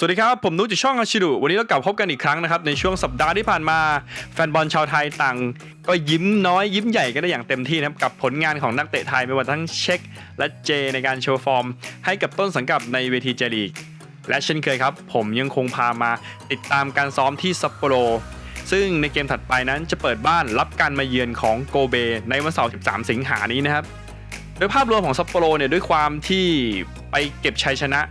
สวัสดีครับ ผมนุจากช่องอาชิดุวันนี้เรากลับพบกันอีกครั้งนะครับ ในช่วงสัปดาห์ที่ผ่านมา แฟนบอลชาวไทยต่าง ก็ยิ้มน้อยยิ้มใหญ่กันได้อย่างเต็มที่นะครับ กับผลงานของนักเตะไทยไม่ว่าทั้งเช็ค และเจในการโชว์ฟอร์ม ให้กับต้นสังกัดในเวทีเจลีก และเช่นเคยครับ ผมยังคงพามาติดตามการซ้อมที่ซัปโปโรซึ่งในเกมถัดไปนั้นจะเปิดบ้านรับการมาเยือนของโกเบในวันเสาร์ 13 สิงหานี้นะครับโดยภาพรวมของซัปโปโรเนี่ยด้วยความที่ไปเก็บชัยชนะ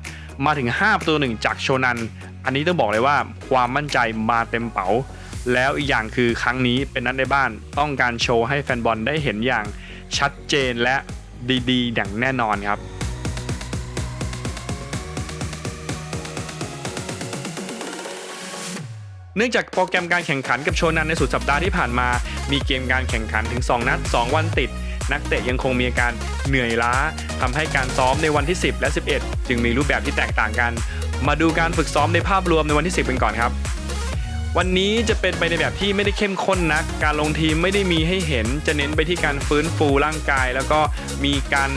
มาถึง 5 ประตูหนึ่งจากโชนัน อันนี้ต้องบอกเลยว่าความมั่นใจมาเต็มเป๋า แล้วอีกอย่างคือครั้งนี้เป็นนัดในบ้านต้องการโชว์ให้แฟนบอลได้เห็นอย่างชัดเจนและดีๆ อย่างแน่นอนครับเนื่องจากโปรแกรมการแข่งขันกับโชนันในสุดสัปดาห์ที่ผ่านมา มีเกมการแข่งขันถึง 2 นัด 2 วันติด นักเตะยังคงมีอาการเหนื่อยล้าทำให้การซ้อมในวันที่ 10 และ 11 จึงมีรูปแบบที่แตกต่างกัน มาดูการฝึกซ้อมในภาพรวมในวันที่ 10 กันก่อนครับ วันนี้จะเป็นไปในแบบที่ไม่ได้เข้มข้นนัก การลงทีมไม่ได้มีให้เห็น จะเน้นไปที่การฟื้นฟูร่างกาย แล้วก็มีการ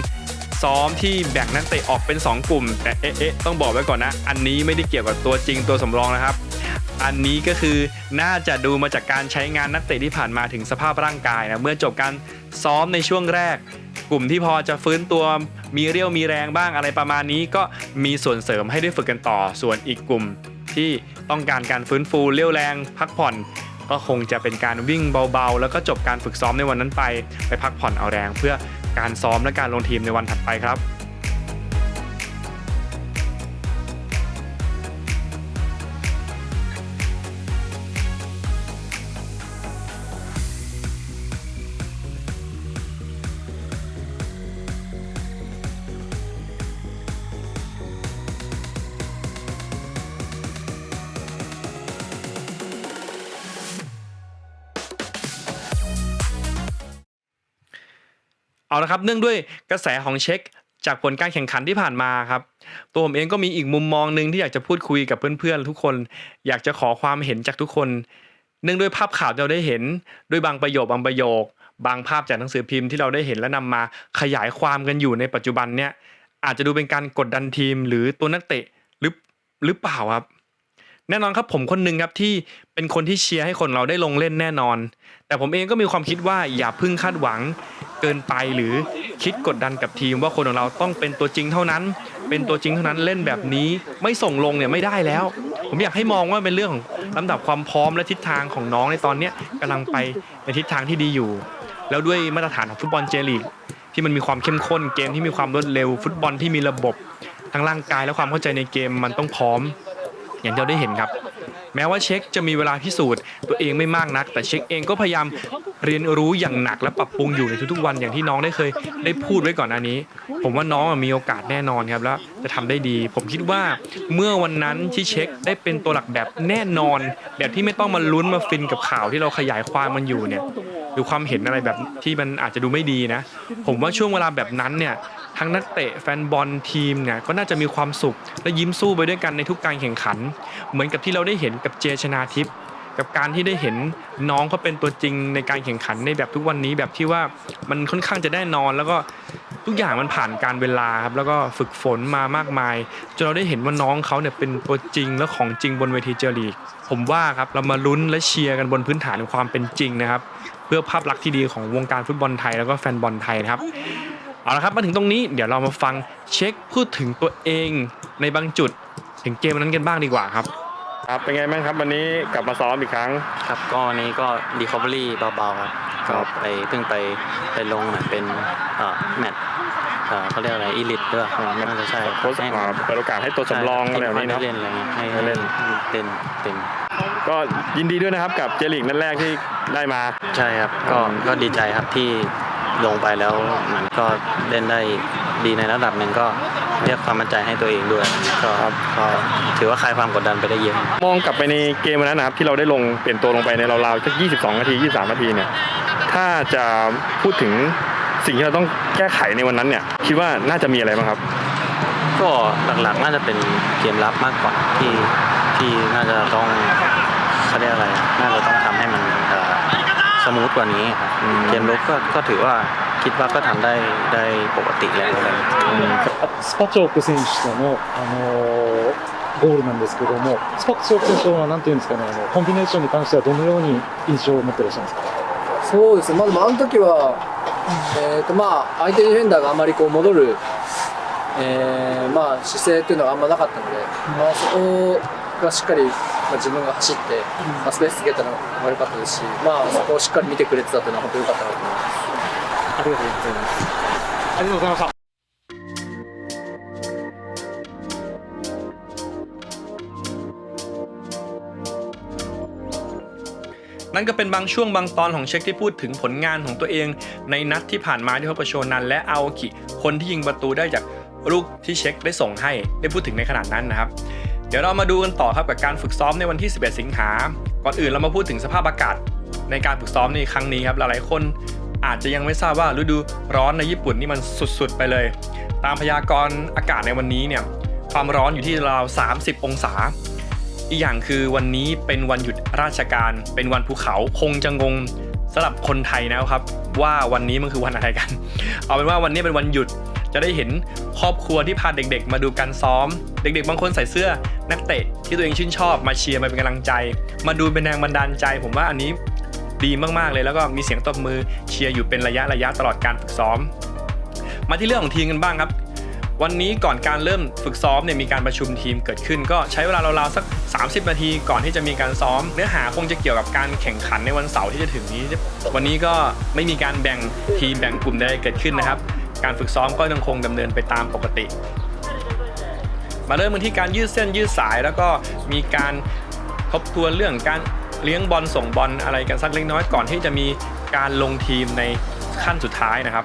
ซ้อมที่แบ่งนักเตะออกเป็น 2 กลุ่ม แต่เอ๊ะเอ๊ะต้องบอกไว้ก่อนนะ อันนี้ไม่ได้เกี่ยวกับตัวจริงตัวสำรองนะครับ อันนี้ก็คือน่าจะดูมาจากการใช้งานนักเตะที่ผ่านมาถึงสภาพร่างกายนะเมื่อจบการซ้อมในช่วงแรก กลุ่มที่พอจะฟื้นตัวมีเรี่ยวมีแรงบ้างอะไรประมาณนี้ ก็มีส่วนเสริมให้ได้ฝึกกันต่อ ส่วนอีกกลุ่มที่ต้องการการฟื้นฟูเรี่ยวแรงพักผ่อน ก็คงจะเป็นการวิ่งเบาๆ แล้วก็จบการฝึกซ้อมในวันนั้นไป ไปพักผ่อนเอาแรง เพื่อการซ้อมและการลงทีมในวันถัดไปครับ เอาละครับเนื่องด้วยกระแสของเช็คจากผลการแข่งขันที่ผ่านมาครับตัวผมเองก็มีอีกมุมมองหนึ่งที่อยากจะพูดคุยกับเพื่อนๆทุกคน อยากจะขอความเห็นจากทุกคน เนื่องด้วยภาพข่าวที่เราได้เห็น ด้วยบางประโยคบางประโยค บางภาพจากหนังสือพิมพ์ที่เราได้เห็นและนำมาขยายความกันอยู่ในปัจจุบันเนี่ยอาจจะดูเป็นการกดดันทีมหรือตัวนักเตะหรือหรือเปล่าครับ แน่นอนครับผมคนหนึ่งครับที่เป็นคนที่เชียร์ให้คนเราได้ลงเล่นแน่นอน แต่ผมเองก็มีความคิดว่าอย่าพึ่งคาดหวังเกินไปหรือคิดกดดันกับทีมว่าคนของเราต้องเป็นตัวจริงเท่านั้น เป็นตัวจริงเท่านั้นเล่นแบบนี้ไม่ส่งลงเนี่ยไม่ได้แล้ว ผมอยากให้มองว่าเป็นเรื่องของลำดับความพร้อมและทิศทางของน้องในตอนนี้ยกำลังไปในทิศทางที่ดีอยู่ แล้วด้วยมาตรฐานของฟุตบอลเจลีกที่มันมีความเข้มข้นเกมที่มีความรวดเร็ว ฟุตบอลที่มีระบบทั้งร่างกายและความเข้าใจในเกมมันต้องพร้อม อย่างที่เราได้เห็นครับ แม้ว่าเช็คจะมีเวลาพิสูจน์ตัวเองไม่มากนัก แต่เช็คเองก็พยายามเรียนรู้อย่างหนักและปรับปรุงอยู่ในทุกๆวันอย่างที่น้องได้เคยได้พูดไว้ก่อนหน้านี้ ผมว่าน้องมีโอกาสแน่นอนครับแล้วจะทำได้ดี ผมคิดว่าเมื่อวันนั้นที่เช็คได้เป็นตัวหลักแบบแน่นอน แบบที่ไม่ต้องมาลุ้นมาฟินกับข่าวที่เราขยายความมันอยู่เนี่ย หรือความเห็นอะไรแบบที่มันอาจจะดูไม่ดีนะ ผมว่าช่วงเวลาแบบนั้นเนี่ยทั้งนักเตะแฟนบอลทีมเนี่ยก็น่าจะมีความสุข และยิ้มสู้ไปด้วยกันในทุกการแข่งขัน เหมือนกับที่เราได้เห็นกับเจชนาทิพย์กับการที่ได้เห็นน้องเขาเป็นตัวจริงในการแข่งขันในแบบทุกวันนี้แบบที่ว่ามันค่อนข้างจะแน่นอน แล้วก็ทุกอย่างมันผ่านการเวลาครับแล้วก็ฝึกฝนมามากมายจนเราได้เห็นว่าน้องเขาเนี่ยเป็นตัวจริงและของจริงบนเวทีเจอลีก ผมว่าครับเรามาลุ้นและเชียร์กันบนพื้นฐานความเป็นจริงนะครับ พื่อภาพลักษณ์ที่ดีของวงการฟุตบอลไทยแล้วก็แฟนบอลไทยนะครับเอาละครับมาถึงตรงนี้เดี๋ยวเรามาฟังเช็คพูดถึงตัวเองในบางจุดถึงเกมนั้นกันบ้างดีกว่าครับครับเป็นไงบ้างครับวันนี้กลับมาซ้อมอีกครั้งครับก็วันนี้ก็ recovery เบาๆครับครัก็บไปเพิ่งไปไปลงเหมือนเป็นเอ่อแมตช์เอ่อเขาเรียกอะไรอีลิทด้วยน่าจะใช่โค้ชอ่าเปิดโอกาสให้ตัวสำรองอะไรแบบนี้ให้เนาะเล่นอะไรเงี้ยให้ให้เล่นเล่นเต็ม ก็ยินดีด้วยนะครับกับเจลีกนัดแรกที่ได้มา ใช่ครับ ก็อืมก็ดีใจครับที่ลงไปแล้วมันก็เล่นได้ดีในระดับหนึ่งก็เรียกความมั่นใจให้ตัวเองด้วยก็ก็ถือว่าคลายความกดดันไปได้เยอะมองกลับไปในเกมวันนั้นนะครับที่เราได้ลงเปลี่ยนตัวลงไปในราวๆสัก 22 นาที 23 นาทีเนี่ยถ้าจะพูดถึงสิ่งที่เราต้องแก้ไขในวันนั้นเนี่ยคิดว่าน่าจะมีอะไรบ้างครับ ก็หลักๆน่าจะเป็นเกมรับมากกว่าที่ที่น่าจะต้อง เขาเรียกอะไรน่าจะต้องทำให้มันเอ่อสมูทกว่านี้ครับเกมลุกก็ก็ถือว่าคิดว่าก็ทำได้ได้ปกติแล้วอะไรอย่างเงี้ย あスパチョーク選手との、あのーゴールなんですけども、スパチョーク選手とのなんていうんですかね、あのコンビネーションに関してはどのように印象を持ってらっしゃいますか。そうですね、まあ、でもあの時は、えーとまあ、相手ディフェンダーがあまりこう戻る、えーまあ、姿勢っていうのがあんまなかったので、まあ、そこがしっかり、 まあ、自分が走って、まあ、スペースつけたのも良かったですし、まあ、そこをしっかり見てくれてたというのは本当に良かったなと思います。ありがとうございます。ありがとうございました。นั่นก็เป็นบางช่วงบางตอนของเช็คที่พูดถึงผลงานของตัวเอง ในนัดที่ผ่านมาที่เขาประชนันและเอาคิคนที่ยิงประตูได้จากลูกที่เช็คได้ส่งให้ได้พูดถึงในขนาดนั้นนะครับ เดี๋ยวเรามาดูกันต่อครับกับการฝึกซ้อมในวันที่ 11 สิงหา ก่อนอื่นเรามาพูดถึงสภาพอากาศ ในการฝึกซ้อมในครั้งนี้ครับหลายๆ คนอาจจะยังไม่ทราบว่าฤดูร้อนในญี่ปุ่นนี่มันสุดๆ ไปเลย ตามพยากรณ์อากาศในวันนี้เนี่ยความร้อนอยู่ที่ราว 30 องศา อีกอย่างคือวันนี้เป็นวันหยุดราชการ เป็นวันภูเขาคงจะงงสำหรับคนไทยนะครับ ว่าวันนี้มันคือวันอะไรกัน เอาเป็นว่าวันนี้เป็นวันหยุด จะได้เห็นครอบครัวที่พาเด็กๆ มาดูการซ้อม เด็ก ๆ บางคนใส่เสื้อนักเตะที่ตัวเองชื่นชอบมาเชียร์มาเป็นกำลังใจ มาดูเป็นแรงบันดาลใจ ผมว่าอันนี้ดีมากๆเลยแล้วก็มีเสียงตบมือเชียร์อยู่เป็นระยะระยะตลอดการฝึกซ้อม มาที่เรื่องของทีมกันบ้างครับ วันนี้ก่อนการเริ่มฝึกซ้อมเนี่ยมีการประชุมทีมเกิดขึ้น ก็ใช้เวลาราวๆสัก 30 นาทีก่อนที่จะมีการซ้อม เนื้อหาคงจะเกี่ยวกับการแข่งขันในวันเสาร์ที่จะถึงนี้ วันนี้ก็ไม่มีการแบ่งทีมแบ่งกลุ่มใดเกิดขึ้นนะครับ การฝึกซ้อมก็ยังคงดำเนินไปตามปกติ มาเริ่มกันที่การยืดเส้นยืดสายแล้วก็มีการทบทวนเรื่องการเลี้ยงบอลส่งบอลอะไรกันสักเล็กน้อยก่อนที่จะมีการลงทีมในขั้นสุดท้ายนะครับ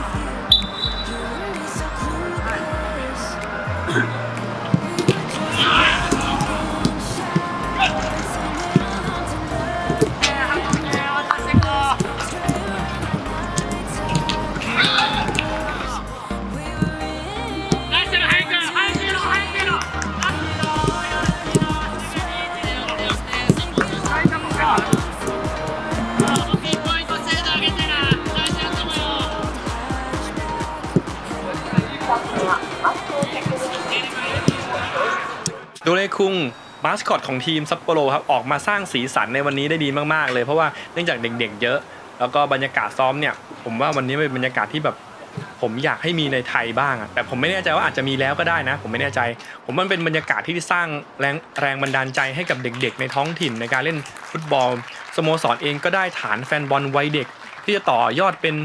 มาสคอตของทีมซัปโปโรครับออกมาสร้างสีสันในวันนี้ได้ดีมากๆ เลยเพราะว่าเนื่องจากเด็กๆเยอะ แล้วก็บรรยากาศซ้อมเนี่ย ผมว่าวันนี้เป็นบรรยากาศที่แบบผมอยากให้มีในไทยบ้างอะแต่ผมไม่แน่ใจว่าอาจจะมีแล้วก็ได้นะ ผมไม่แน่ใจ ผมมันเป็นบรรยากาศที่สร้างแรงแรงบันดาลใจให้กับเด็ก ๆ ในท้องถิ่นในการเล่นฟุตบอลสโมสรเองก็ได้ฐานแฟนบอลวัยเด็ก ที่จะต่อยอดเป็น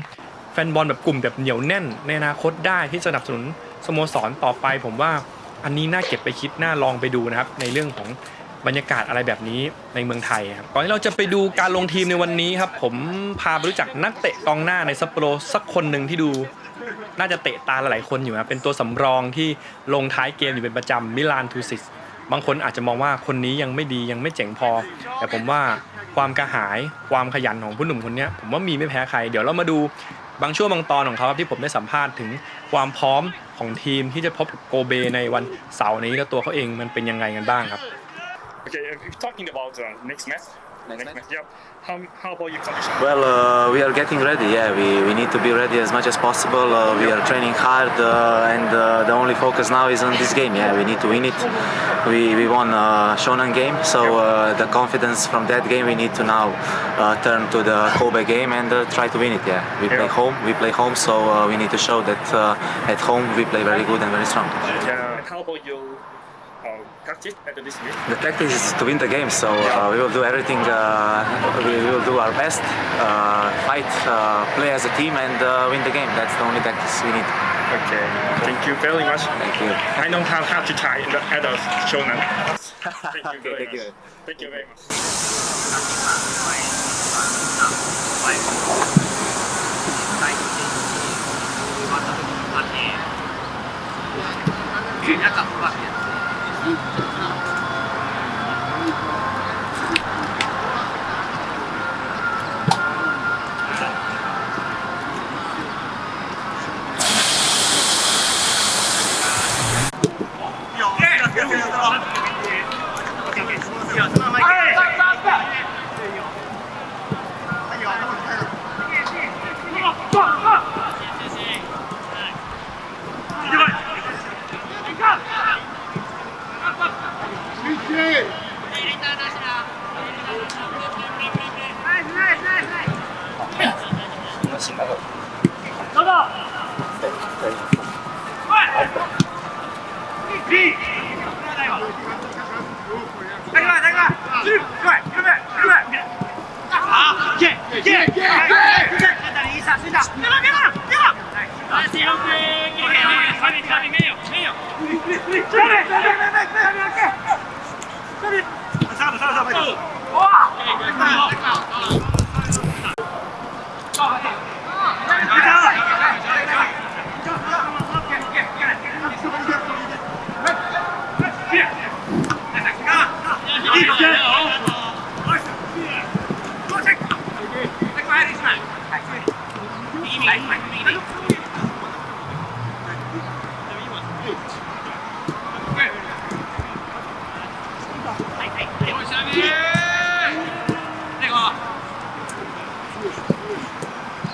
แฟนบอลแบบกลุ่มแบบเหนียวแน่น ในอนาคตได้ที่สนับสนุนสโมสรต่อไปผมว่า อันนี้น่าเก็บไปคิดน่าลองไปดูนะครับ ในเรื่องของบรรยากาศอะไรแบบนี้ในเมืองไทยครับก่อนที่เราจะไปดูการลงทีมในวันนี้ครับ ผมพาไปรู้จักนักเตะกองหน้าในซัปโปโรสักคนหนึ่งที่ดูน่าจะเตะตาหลายๆคนอยู่นะเป็นตัวสำรองที่ลงท้ายเกมอยู่เป็นประจำมิลานทูซิสบางคนอาจจะมองว่าคนนี้ยังไม่ดียังไม่เจ๋งพอ แต่ผมว่าความกระหายความขยันของผู้หนุ่มคนนี้ผมว่ามีไม่แพ้ใคร เดี๋ยวเรามาดูบางช่วงบางตอนของเขาครับที่ผมได้สัมภาษณ์ถึงความพร้อม ของทีมที่จะพบกับโกเบในวันเสาร์นี้แล้วตัวเขาเองมันเป็นยังไงกันบ้างครับ Okay, if talking about the next match. Next, match. Yep. How, how about your condition? Well, uh, we are getting ready. Yeah, we, we need to be ready as much as possible. Uh, we are training hard, uh, and uh, the only focus now is on this game. Yeah, we need to win it. We, we won uh, Shonan game, so uh, the confidence from that game we need to now uh, turn to the Kobe game and uh, try to win it. Yeah, we play Yeah. home. We play home, so uh, we need to show that uh, at home we play very good and very strong. Yeah. And how about you? uh, practice at this week? The tactics is to win the game, so uh, we will do everything. Uh, we we will do our best, uh, fight, uh, play as a team, and uh, win the game. That's the only tactics we need. Okay. Thank you very much. Thank you. I know how, how to tie in the adult shonen. Thank you very Thank you. much. Thank you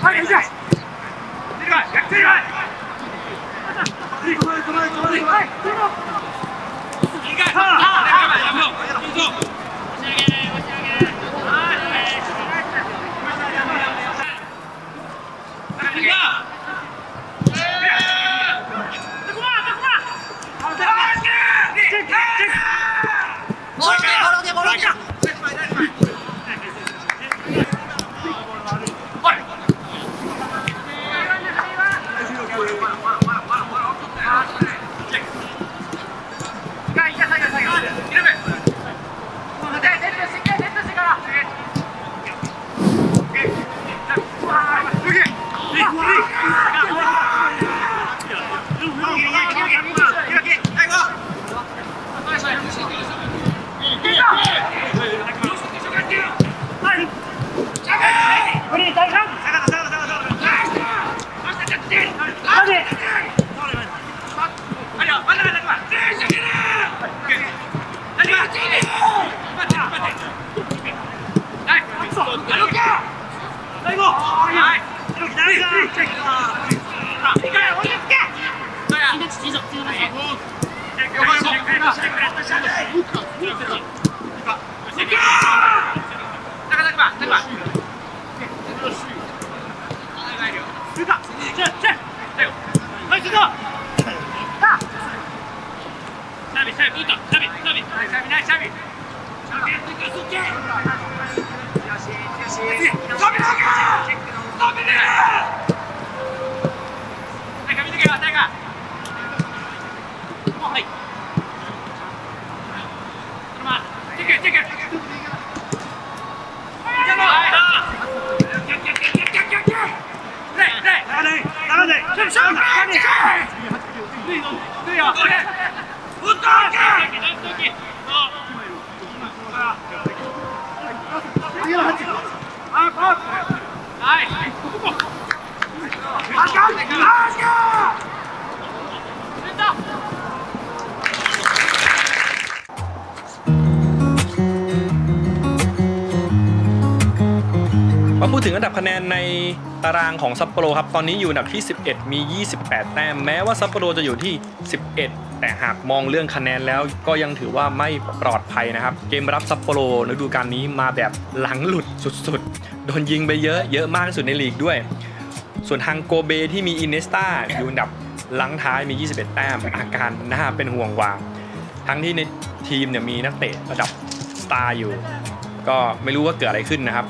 快点进来。 มา ตารางของซัปโปโรครับตอนนี้อยู่อันดับที่ 11 มี 28 แต้มแม้ว่าซัปโปโรจะอยู่ที่ 11 แต่หากมองเรื่องคะแนนแล้วก็ยังถือว่าไม่ปลอดภัยนะครับ เกมรับซัปโปโรฤดูกาลนี้มาแบบหลังหลุดสุดๆ โดนยิงไปเยอะเยอะมากที่สุดในลีกด้วย ส่วนทางโกเบที่มีอินเนสตาอยู่อันดับหลังท้ายมี 21 แต้มอาการน่าเป็นห่วงว่า ทั้งที่ในทีมเนี่ยมีนักเตะระดับสตาร์อยู่ ก็ไม่รู้ว่าเกิดอะไรขึ้นนะครับ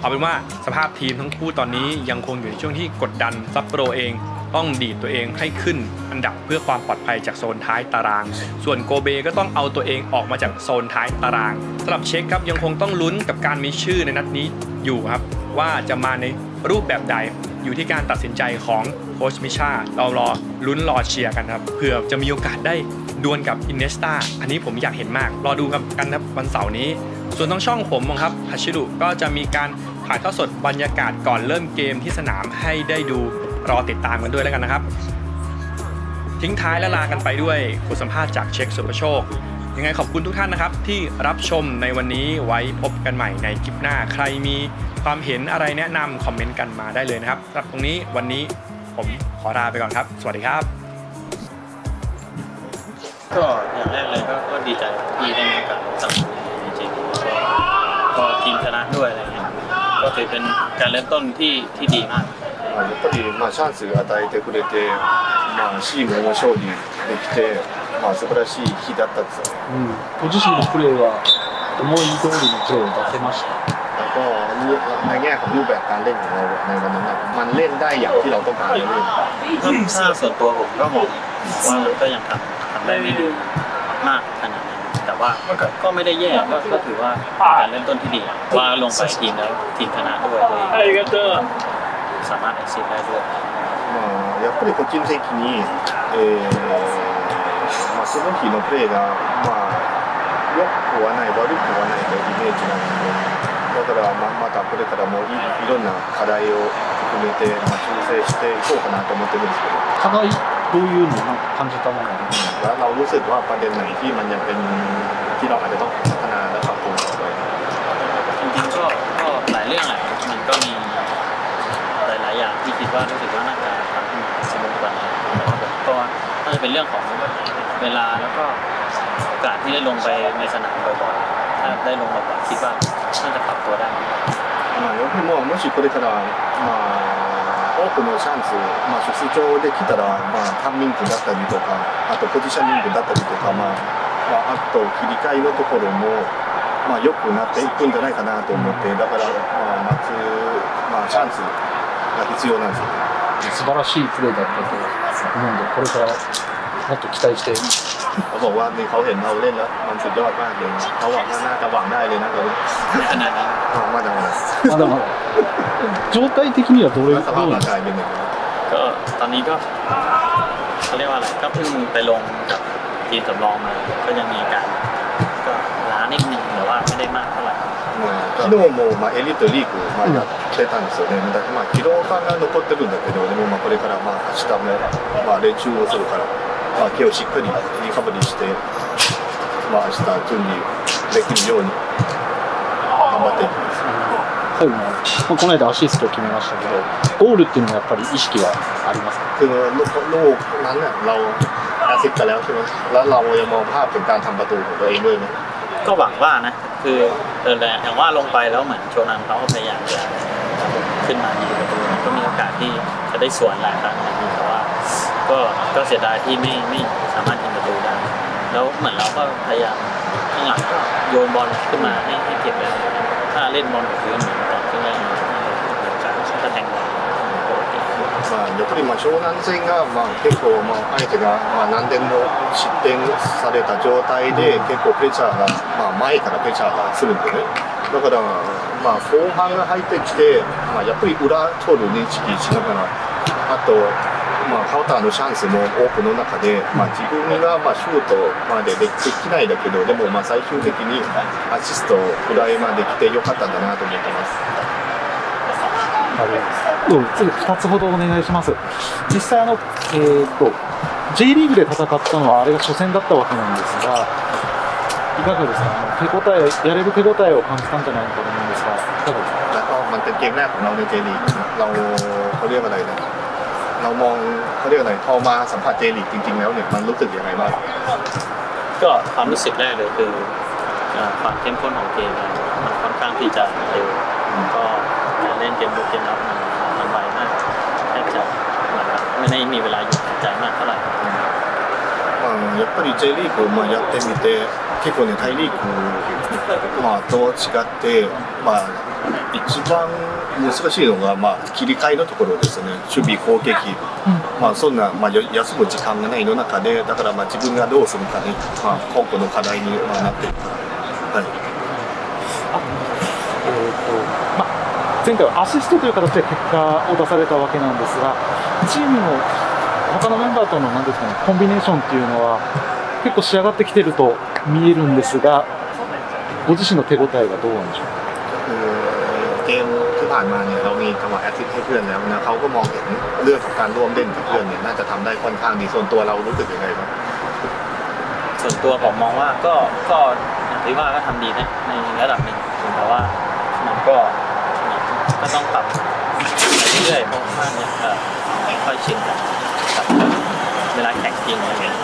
เอาเป็นว่าสภาพทีมทั้งคู่ตอนนี้ยังคงอยู่ในช่วงที่กดดันซัปโปโรเองต้องดีดตัวเองให้ขึ้นอันดับเพื่อความปลอดภัยจากโซนท้ายตาราง ส่วนโกเบก็ต้องเอาตัวเองออกมาจากโซนท้ายตารางสำหรับเช็คครับยังคงต้องลุ้นกับการมีชื่อในนัดนี้อยู่ครับ ว่าจะมาในรูปแบบใดอยู่ที่การตัดสินใจของโค้ชมิชาเรารอลุ้นรอเชียร์กันครับเผื่อจะมีโอกาสได้ดวลกับอินเนสตาอันนี้ผมอยากเห็นมาก รอดูกันกันครับวันเสาร์นี้ ส่วนทางช่องผมครับฮัชิรุก็จะมีการถ่ายทอดสดบรรยากาศก่อนเริ่มเกมที่สนามให้ได้ดูรอติดตามกันด้วยแล้วกันนะครับ ทิ้งท้ายและลากันไปด้วยบทสัมภาษณ์จากเช็คสุภโชค ยังไงขอบคุณทุกท่านนะครับ ที่รับชมในวันนี้ไว้พบกันใหม่ในคลิปหน้า ใครมีความเห็นอะไรแนะนำคอมเมนต์กันมาได้เลยนะครับสำหรับตรงนี้วันนี้ผมขอลาไปก่อนครับ สวัสดีครับ ก็อย่างแรกเลยก็ดีใจที่ได้มีโอกาสสมัครจริง ก็ก็ทีมชนะด้วยอะไรเงี้ยก็ถือเป็นการเริ่มต้นที่ที่ดีมาก まあやっぱりまあチャンスを与えてくれて、まあ、チームも勝利できて、まあ、素晴らしい日だったですよね。うん、ご自身のプレーは思い通りのプレーを出せました。 แล้วก็ในแง่ของรูปแบบการเล่นของเราในวันนั้นนะมันเล่นได้อย่างที่เราต้องการเล่น ถ้าถ้าส่วนตัวผมก็มองว่ามันก็ยังทำทำได้ไม่ดีมากขนาดนั้น แต่ว่าก็ก็ไม่ได้แย่ก็ก็ถือว่าเป็นการเริ่มต้นที่ดีอะว่าลงไปทีมแล้วทีมชนะด้วยตัวเองสามารถเอ็กซิสได้ด้วย まあ、やっぱり個人的に、えーまあ、その日のプレーが、まあ、良くはない悪くはないというイメージなんでだから、まあ、またこれからもいいろんな課題を含めて、まあ、修正していこうかなと思ってるんですけど。 課題どういうのを感じたものがありますか แล้วเรารู้สึกว่าประเด็นไหนที่มันยังเป็นที่เราอาจจะต้องพัฒนาและปรับปรุงต่อไป จริงๆก็ก็หลายเรื่องแหละมันก็มีหลาย ๆ อย่างที่คิดว่ารู้สึกว่าน่าจะทำให้มันสนุกกว่านี้แต่ว่าแบบก็น่าจะเป็นเรื่องของเวลาแล้วก็โอกาสที่ได้ลงไปในสนามบ่อยๆถ้าได้ลงบ่อยๆคิดว่าน่าจะปรับตัวได้ まあ、やっぱりもうもしこれから、まあ、 多くのチャンス、まあ、出場できたら、まあ、タンミングだったりとかあとポジショニングだったりとか、まあまあ、あと切り替えのところも、まあ、良くなっていくんじゃないかなと思ってだから、まあ、夏、まあ、チャンスが必要なんですよ。素晴らしいプレーだったと思うんで、これからもっと期待して、 เขาบอกว่านี่เขาเห็นเราเล่นแล้วมันสุดยอดมากเลยเขาหวังว่าน่าจะหวังได้เลยนะตอนนี้ ขนาดนั้น อ่ามาดามนะ まだまだ。 状態的にはどれ แล้วส ど ภาพ うな ร่าน ง ですか กายเป็นยังไง ก็ตอนนี้ก็เขาเรียกว่าอะไรก็เพิ่งไปลงกับทีมสำรองมา ก็ยังมีอาการก็ล้านิดนึงแต่ว่าไม่ได้มากเท่าไหร่ まあ昨日も、まあ、エリートリーグ、まあ、やってたんですよね、だまあ、疲労感が残ってるんだけど、でもまあこれからまあ明日も、まあ、練習をするから、まあ、今日しっかりリカバリーして、まあ明日準備できるように頑張っていきます。最後に、まあ、 この間アシストを決めましたけど、ゴールっていうのはやっぱり意識はありますか คือลูกลูกนั้นน่ะเราแอสซิสต์กันแล้วใช่ไหมแล้วเรายังมองภาพถึงการทำประตูของตัวเองด้วยไหม ก็หวังว่านะ คือเออแต่อย่างว่าลงไปแล้วเหมือนโชนันเขาก็พยายามจะขึ้นมายิงประตูก็มีโอกาสที่จะได้สวนหลายครั้งนะแต่ว่า ก็ก็เสียดายที่ไม่ไม่สามารถยิงประตูได้ แล้วเหมือนเราก็พยายามข้างหลังก็โยนบอลขึ้นมาให้ให้เก็บเลยถ้าเล่นบอลกับพื้นเหมือน まあ、やっぱりまあ湘南戦がまあ結構まあ相手がまあ何点も失点された状態で結構プレッシャーがまあ前からプレッシャーがするんでねだからまあ後半が入ってきてまあやっぱり裏取る認識しながらあとまあカウンターのチャンスも多くの中でまあ自分がまあシュートまでできないだけどでもまあ最終的にアシストぐらいまで来てよかったんだなと思ってます。あの、次2つほどお願いします。実際あの、えー、っと、J リーグで戦ったのはあれが初戦だったわけなんですが、いかがですか、手応え、やれる手応えを感じたんじゃないかと思うんですが、いかがですか。ก็มันเป็นเกมแรกของเราในเจลีกเราเขาเรียกอะไรนะเรามองเขาเรียกอะไรพอมาสัมผัสเจลีกจริงๆแล้วเนี่ยมันรู้สึกยังไงบ้างก็ความรู้สึกแรกเลยคือความเข้มข้นของเกมมันค่อนข้างที่จะเร็วก็ เล่นเกมบุกเกมรับมันมันไวมากแทบจะเหมือนกับไม่ได้มีเวลาหยุดหายใจมากเท่าไหร่ まあ、やっぱり J リーグをまあやってみて結構ね大リーグ、まあ、と違って、まあ、一番難しいのが、まあ、切り替えのところですね守備攻撃、 まあ、そんな、まあ、よ休む時間がないの中でだからまあ自分がどうするかね、まあ、今後の課題にまあなっているから、はい、えーとまあ、 前回はアシストという形で結果を出されたわけなんですが、チームの他のメンバーとのなんですか、ね、コンビネーションっていうのは、結構仕上がってきてると見えるんですが、ご自身の手応えがどうなんでしょうか。 คือเกมที่ผ่านมาเนี่ยเรามีจังหวะแอสซิสต์ให้เพื่อนแล้วนะเขาก็มองเห็นเรื่องของการร่วมเล่นกับเพื่อนเนี่ยน่าจะทำได้ค่อนข้างดีส่วนตัวเรารู้สึกยังไงบ้าง ส่วนตัวผมมองว่าก็ก็อย่างที่ว่าก็ทำดีนะในระดับหนึ่งแต่ว่ามันก็ ็ต้องปรับเรื่อยๆเพราะว่าเนี่ยค่อยชินกับเวลาแข่งจริงอะไรเงี้ย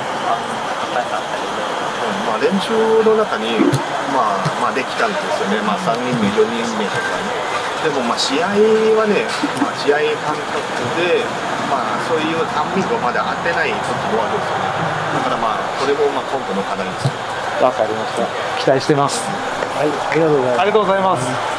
ปรับไปเรื่อยๆまあ、練習の中に、まあまあ、できたんですよね、まあ、3人目、4人目とかね、でもまあ試合はね、まあ、試合感覚で、まあ、そういうタミをまだ当てない時もあるんですよね、だからまあ、これもまあ今度の課題です。わかりました。期待してます、はい、ありがとうございます。ありがとうございます、